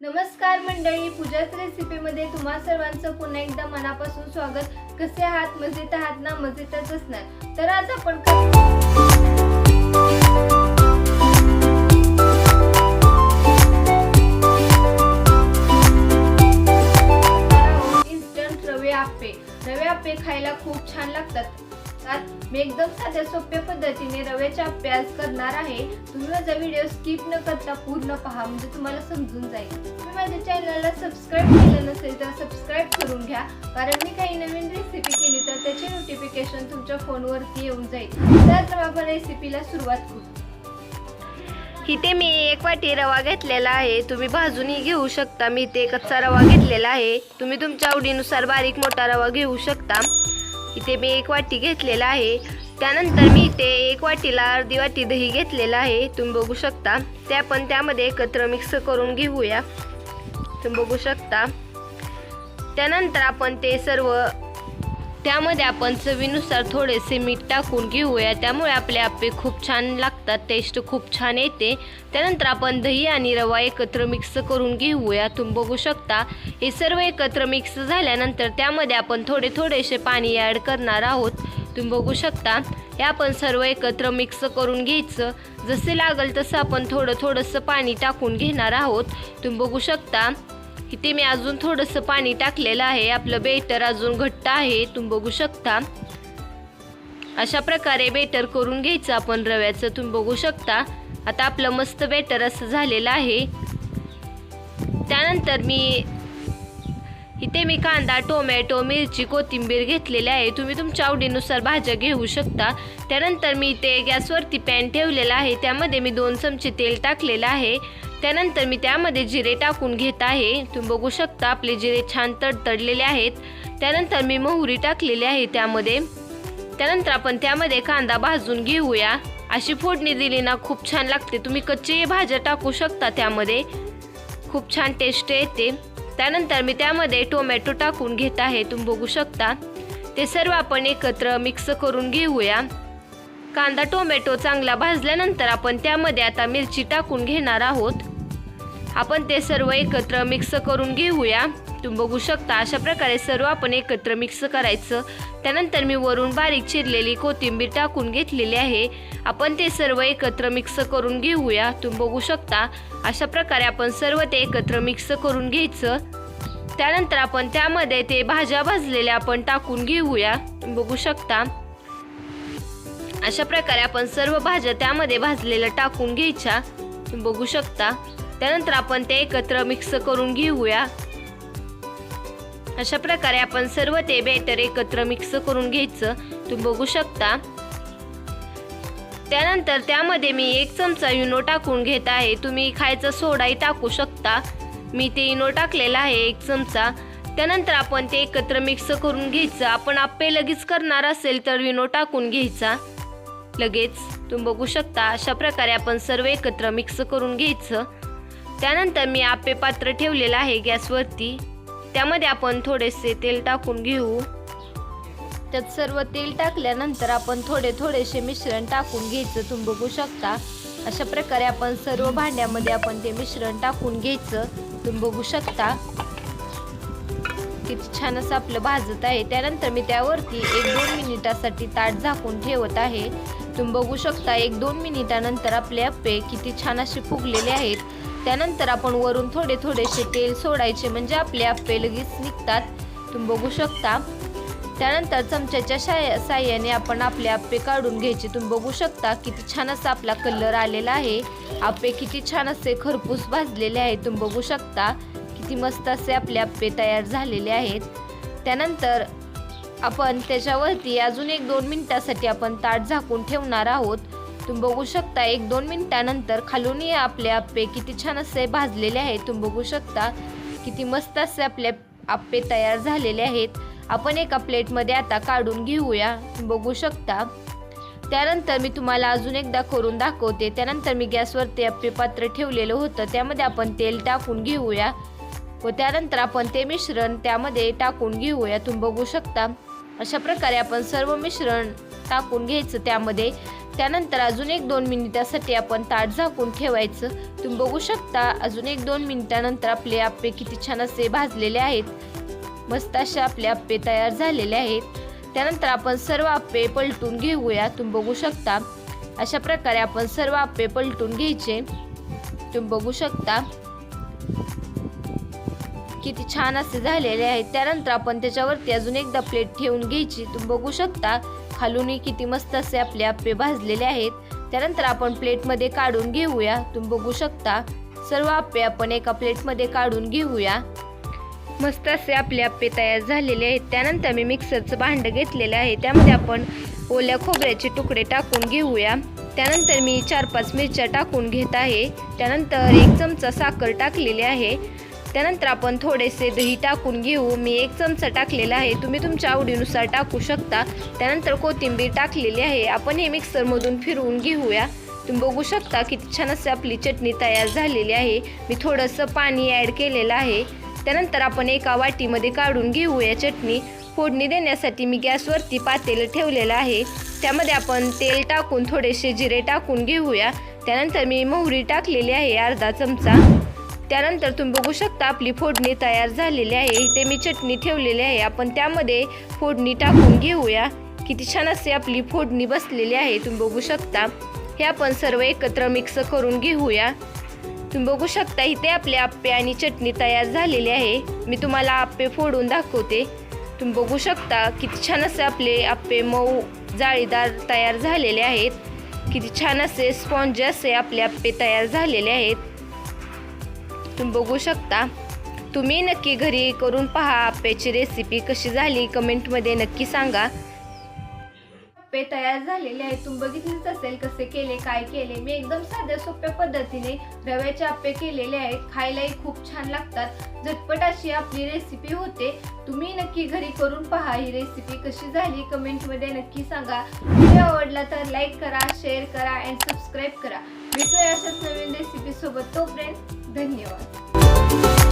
नमस्कार मंडळी पूजाच रेसिपीमध्ये तुम्हा सर्वांचं पुन्हा एकदा मनापासून स्वागत. कसे आहात? मजेत आहात ना? मजेतच असणार. तर आज आपण इन्स्टंट रवे आप्पे. रवे आप्पे खायला खूप छान लागतात. मी एकदम साध्या सोप्या पद्धतीने रव्याचा अभ्यास करणार आहे. तुम्ही माझा व्हिडिओ स्किप न करता पूर्ण पहा म्हणजे तुम्हाला समजून जाईल. तुम्ही माझ्या चॅनलला सबस्क्राईब केलं नसेल तर सबस्क्राईब करून घ्या. कारण मी काही नवीन रेसिपी केली तर त्याचे नोटिफिकेशन तुमच्या फोनवरती येऊन जाईल. तर आपण रेसिपीला सुरुवात करू. इथे मी एक वाटी रवा घेतलेला आहे. तुम्ही भाजूनही घेऊ शकता. मी इथे कच्चा रवा घेतलेला आहे. तुम्ही तुमच्या आवडीनुसार बारीक मोठा रवा घेऊ शकता. इथे मी एक वाटी घेतलेला आहे. त्यानंतर मी इथे एक वाटीला अर्धी वाटी दही घेतलेला आहे. तुम्ही बघू शकता. ते आपण त्यामध्ये एकत्र मिक्स करून घेऊया. तुम्ही बघू शकता. त्यानंतर आपण ते सर्व त्यामध्ये आपण चवीनुसार थोडेसे मीठ टाकून घेऊया. त्यामुळे आपले आप्पे खूप छान लागतात टेस्ट खूप छान येते. त्यानंतर आपण दही आणि रवा एकत्र मिक्स करून घेऊया. तुम्ही बघू शकता हे सर्व एकत्र मिक्स झाल्यानंतर त्यामध्ये आपण थोडे थोडेसे पाणी ॲड करणार आहोत. तुम्ही बघू शकता हे आपण सर्व एकत्र मिक्स करून घ्यायचं. जसे लागल तसं आपण थोडं थोडंसं पाणी टाकून घेणार आहोत. तुम्ही बघू शकता इथे मी अजून थोडंसं पाणी टाकलेलं आहे. आपलं बेटर अजून घट्ट आहे तुम्ही बघू शकता. अशा प्रकारे बेटर करून घ्यायचं आपण रव्याचं तुम्ही बघू शकता. आता आपलं मस्त बेटर असं झालेलं आहे. त्यानंतर मी इथे मी कांदा टोमॅटो मिरची कोथिंबीर घेतलेली आहे. तुम्ही तुमच्या आवडीनुसार भाज्या घेऊ शकता. त्यानंतर मी इथे गॅसवरती पॅन ठेवलेला आहे. त्यामध्ये मी दोन चमचे तेल टाकलेलं आहे. त्यानंतर मी त्यामध्ये जिरे टाकून घेत आहे. तुम्ही बघू शकता आपले जिरे छान तडतडलेले आहेत. त्यानंतर मी मोहरी टाकलेली आहे त्यामध्ये. त्यानंतर आपण त्यामध्ये कांदा भाजून घेऊया. अशी फोडणी दिली ना खूप छान लागते. तुम्ही कच्ची भाज्या टाकू शकता त्यामध्ये. खूप छान टेस्ट येते. त्यानंतर मी त्यामध्ये टोमॅटो टाकून घेत आहे. तुम्ही बघू शकता. ते सर्व आपण एकत्र मिक्स करून घेऊया. कांदा टोमॅटो चांगला भाजल्यानंतर आपण त्यामध्ये आता मिरची टाकून घेणार आहोत. आपण ते सर्व एकत्र मिक्स करून घेऊया. तुम्ही बघू शकता अशा प्रकारे सर्व आपण एकत्र मिक्स करायचं. त्यानंतर मी वरून बारीक चिरलेली कोथिंबीर टाकून घेतलेली आहे. आपण ते सर्व एकत्र मिक्स करून घेऊया. तुम्ही बघू शकता अशा प्रकारे आपण सर्व ते एकत्र मिक्स करून घ्यायचं. त्यानंतर आपण त्यामध्ये ते भाज्या भाजलेल्या आपण टाकून घेऊया. तुम्ही बघू शकता. अशा प्रकारे आपण सर्व भाज्या त्यामध्ये भाजलेल्या टाकून घ्यायच्या. तुम्ही बघू शकता. त्यानंतर आपण ते एकत्र मिक्स करून घेऊया. अशा प्रकारे आपण सर्व ते बेटर एकत्र मिक्स करून घ्यायचं. तुम्ही बघू शकता. त्यानंतर त्यामध्ये मी एक चमचा युनो टाकून घेत आहे. तुम्ही खायचा सोडाही टाकू शकता. मी ते इनो टाकलेला आहे एक चमचा. त्यानंतर आपण ते एकत्र मिक्स करून घ्यायचं. आपण आप्पे लगेच करणार असेल तर विनो टाकून घ्यायचा. लगेच. तुम्ही बघू शकता. अशा प्रकारे आपण सर्व एकत्र मिक्स करून घ्यायचं. त्यानंतर मी आपे पात्र ठेवलेलं आहे गॅसवरती. त्यामध्ये आपण थोडेसे तेल टाकून घेऊ. त्यात सर्व तेल टाकल्यानंतर आपण थोडे थोडेसे मिश्रण टाकून घ्यायचं. तुम्ही बघू शकता. अशा प्रकारे आपण सर्व भांड्यामध्ये आपण ते मिश्रण टाकून घ्यायचं. तुम्ही बघू शकता. किती छान असं आपलं भाजत आहे. त्यानंतर मी त्यावरती एक दोन मिनिटासाठी ताट झाकून ठेवत आहे. तुम्ही बघू शकता एक दोन मिनिटानंतर आपले अप्पे किती छान असे फुगलेले आहेत. त्यानंतर आपण वरून थोडे थोडेसे तेल सोडायचे म्हणजे आपले अप्पे लगेच निघतात. तुम्ही बघू शकता. त्यानंतर चमच्याच्या साय साह्याने आपण आपले आप्पे काढून घ्यायचे. तुम्ही बघू शकता किती छान असा आपला कलर आलेला आहे. आप्पे किती छान असे खरपूस भाजलेले आहेत. तुम्ही बघू शकता. किती मस्त असे आपले आप्पे तयार झालेले आहेत. त्यानंतर आपण त्याच्यावरती अजून एक दोन मिनटासाठी आपण ताट झाकून ठेवणार आहोत. तुम्ही बघू शकता एक दोन मिनटानंतर खालूनही आपले आप्पे किती छान असे भाजलेले आहेत. तुम्ही बघू शकता किती मस्त असे आपले आप्पे तयार झालेले आहेत. आपण एका प्लेटमध्ये आता काढून घेऊया. बघू शकता. त्यानंतर मी तुम्हाला अजून एकदा करून दाखवते. त्यानंतर मी गॅसवर ते पात्र ठेवलेलं होतं. त्यामध्ये आपण तेल टाकून घेऊया. व त्यानंतर आपण ते मिश्रण त्यामध्ये टाकून घेऊया. तुम्ही बघू शकता. अशा प्रकारे आपण सर्व मिश्रण टाकून घ्यायचं त्यामध्ये. त्यानंतर अजून एक दोन मिनिटासाठी आपण ताट झाकून ठेवायचं. तुम्ही बघू शकता अजून एक दोन मिनिटानंतर आपले आप्पे किती छान असे भाजलेले आहेत. मस्त असे आपले आप्पे तयार झालेले आहेत. त्यानंतर आपण सर्व आप्पे पलटून घेऊया. तुम्ही बघू शकता. अशा प्रकारे आपण सर्व आप्पे पलटून घ्यायचे. तुम्ही बघू शकता. किती छान असे झालेले आहेत. त्यानंतर आपण त्याच्यावरती अजून एकदा प्लेट ठेवून घ्यायची. तुम्ही बघू शकता खालूनही किती मस्त असे आपले आप्पे भाजलेले आहेत. त्यानंतर आपण प्लेटमध्ये काढून घेऊया. तुम्ही बघू शकता सर्व आप्पे आपण एका प्लेटमध्ये काढून घेऊया. मस्त असे आपले आप्पे तयार झालेले आहेत. त्यानंतर मी मिक्सरचं भांडं घेतलेलं आहे. त्यामध्ये आपण ओल्या खोबऱ्याचे तुकडे टाकून घेऊया. त्यानंतर मी चार पाच मिरच्या टाकून घेत आहे. त्यानंतर एक चमचा साखर टाकलेली आहे. त्यानंतर आपण थोडेसे दही टाकून घेऊ. मी एक चमचा टाकलेला आहे. तुम्ही तुमच्या आवडीनुसार टाकू शकता. त्यानंतर कोथिंबीर टाकलेली आहे. आपण हे मिक्सरमधून फिरवून घेऊया. तुम्ही बघू शकता किती छान असे आपली चटणी तयार झालेली आहे. मी थोडंसं पाणी ॲड केलेलं आहे. त्यानंतर आपण एका वाटीमध्ये काढून घेऊया चटणी. फोडणी देण्यासाठी मी गॅसवरती पातेलं ठेवलेलं आहे. त्यामध्ये आपण तेल टाकून थोडेसे जिरे टाकून घेऊया. त्यानंतर मी मोहरी टाकलेली आहे. अर्धा चमचा. त्यानंतर तुम्ही बघू शकता आपली फोडणी तयार झालेली आहे. इथे मी चटणी ठेवलेली आहे. आपण त्यामध्ये फोडणी टाकून घेऊया. किती छान असे आपली फोडणी बसलेली आहे. तुम्ही बघू शकता. हे आपण सर्व एकत्र मिक्स करून घेऊया. तुम्ही बघू शकता इथे आपले आप्पे आणि चटणी तयार झालेली आहे. मी तुम्हाला आप्पे फोडून दाखवते. तुम्ही बघू शकता किती छान असे आपले आप्पे मऊ जाळीदार तयार झालेले आहेत. किती छान असे स्पॉन्ज असे आपले आप्पे तयार झालेले आहेत. तुम्ही बघू शकता. तुम्ही नक्की घरी करून पहा आप्याची रेसिपी कशी झाली कमेंटमध्ये नक्की सांगा. आप्पे तयार झालेले आहेत. तुम्ही बघितलेच असेल कसे केले काय केले. मी एकदम साध्या सोप्या पद्धतीने रव्याचे आप्पे केलेले आहेत. खायलाही खूप छान लागतात. झटपट अशी आपली रेसिपी होते. तुम्ही नक्की घरी करून पहा ही रेसिपी कशी झाली कमेंटमध्ये नक्की सांगा. व्हिडिओ आवडला तर लाईक करा शेअर करा अँड सबस्क्राईब करा. भेटूया अशाच नवीन रेसिपीसोबत तो तोपर्यंत. धन्यवाद.